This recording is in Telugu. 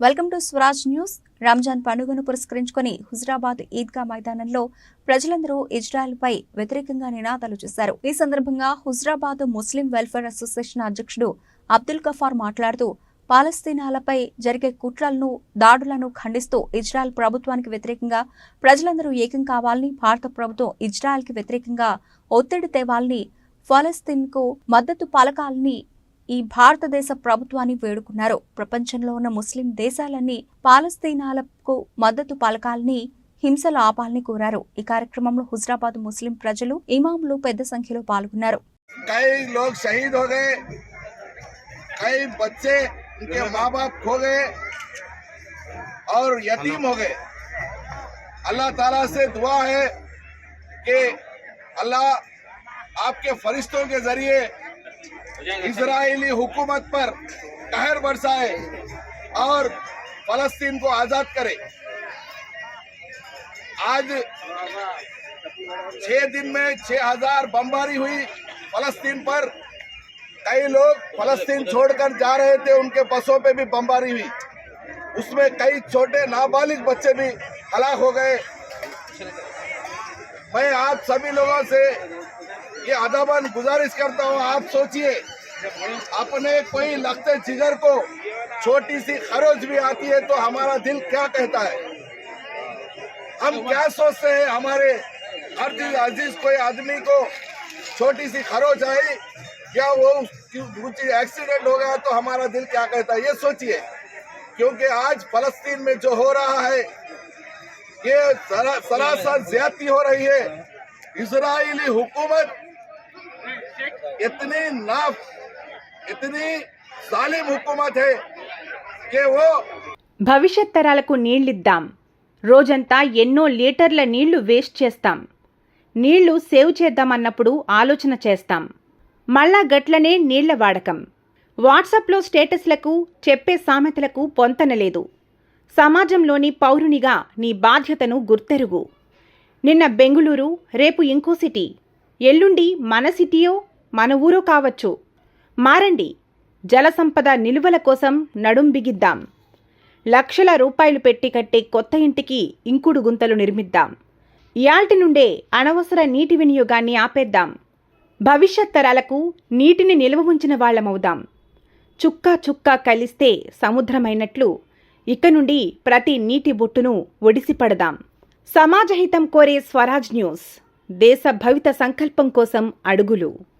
Welcome to Swaraj news. Ramzan పండుగను పురస్కరించుకొని హుజరాబాద్ ఈద్గా మైదానంలో ప్రజలందరూ ఇజ్రాయెల్పై వ్యతిరేకంగా నినాదాలు చేశారు. ఈ సందర్భంగా హుజరాబాద్ ముస్లిం వెల్ఫేర్ అసోసియేషన్ అధ్యక్షుడు అబ్దుల్ గఫార్ మాట్లాడుతూ పాలస్తీనాలపై జరిగే కుట్రలను దాడులను ఖండిస్తూ ఇజ్రాయెల్ ప్రభుత్వానికి వ్యతిరేకంగా ప్రజలందరూ ఏకం కావాలని భారత ప్రభుత్వం ఇజ్రాయెల్కి వ్యతిరేకంగా ఒత్తిడి తేవాలని ఫలస్తీన్కు మద్దతు పలకాలని ఈ భారతదేశ ప్రభుత్వాన్ని వేడుకున్నారు ప్రపంచంలో ఉన్న ముస్లిం దేశాలన్నీ పాలస్తీనాలకు మద్దతు పలకాలని హింసలు ఆపాలని కోరారు ఈ కార్యక్రమంలో హుజరాబాద్ ముస్లిం ప్రజలు ఇమాములు పెద్ద సంఖ్యలో పాల్గొన్నారు कई लोग शहीद हो गए कई बच्चे उनके माँ बाप खो गए और यतीम हो गए अल्लाह ताला से दुआ है कि अल्लाह आपके फरिश्तों के जरिए इजरायली हुकूमत पर कहर बरसाए और फलस्तीन को आज़ाद करे। आज छह दिन में छह हज़ार बमबारी हुई फलस्तीन पर। कई लोग फलस्तीन छोड़कर जा रहे थे, उनके बसों पे भी बमबारी हुई। उसमें कई छोटे नाबालिग बच्चे भी हलाक हो गए। मैं आप सभी लोगों से ये अदबन गुजारिश करता हूँ, आप सोचिए, अपने कोई लगते जिगर को छोटी सी खरोच भी आती है तो हमारा दिल क्या कहता है? हम क्या सोचते हैं, हमारे हर दिल अज़ीज़ कोई आदमी को छोटी सी खरोच आई या वो कुछ एक्सीडेंट हो गया तो हमारा दिल क्या कहता है? ये सोचिए, क्योंकि आज फलस्तीन में जो हो रहा है, ये सरासर ज्यादती हो रही है। इसराइली हुकूमत इतनी नाफ इतनी जालिम हुकूमत है कि वो భవిష్యత్ తరాలకు నీళ్ళిద్దాం రోజంతా ఎన్నో లీటర్ల నీళ్లు వేస్ట్ చేస్తాం నీళ్లు సేవ్ చేద్దామన్నప్పుడు ఆలోచన చేస్తాం మళ్ళా గట్లనే నీళ్ల వాడకం వాట్సాప్లో స్టేటస్లకు చెప్పే సామెతలకు పొంతనలేదు సమాజంలోని పౌరునిగా నీ బాధ్యతను గుర్తెరుగు నిన్న బెంగుళూరు రేపు ఇంకో సిటీ ఎల్లుండి మన సిటీయో మన ఊరో కావచ్చు. మారండి జలసంపద నిలువల కోసం నడుం బిగిద్దాం. లక్షల రూపాయలు పెట్టి కట్టే కొత్త ఇంటికి ఇంకుడు గుంతలు నిర్మిద్దాం. ఇయాల్టి నుండే అనవసర నీటి వినియోగాన్ని ఆపేద్దాం. భవిష్యత్ తరాలకు నీటిని నిల్వ ఉంచిన వాళ్ళమవుదాం. చుక్క చుక్క కలిస్తే సముద్రమైనట్లు ఇక నుండి ప్రతి నీటి బొట్టును ఒడిసిపడదాం. సమాజహితం కోరే స్వరాజ్ న్యూస్ దేశ భవిత సంకల్పం కోసం అడుగులు.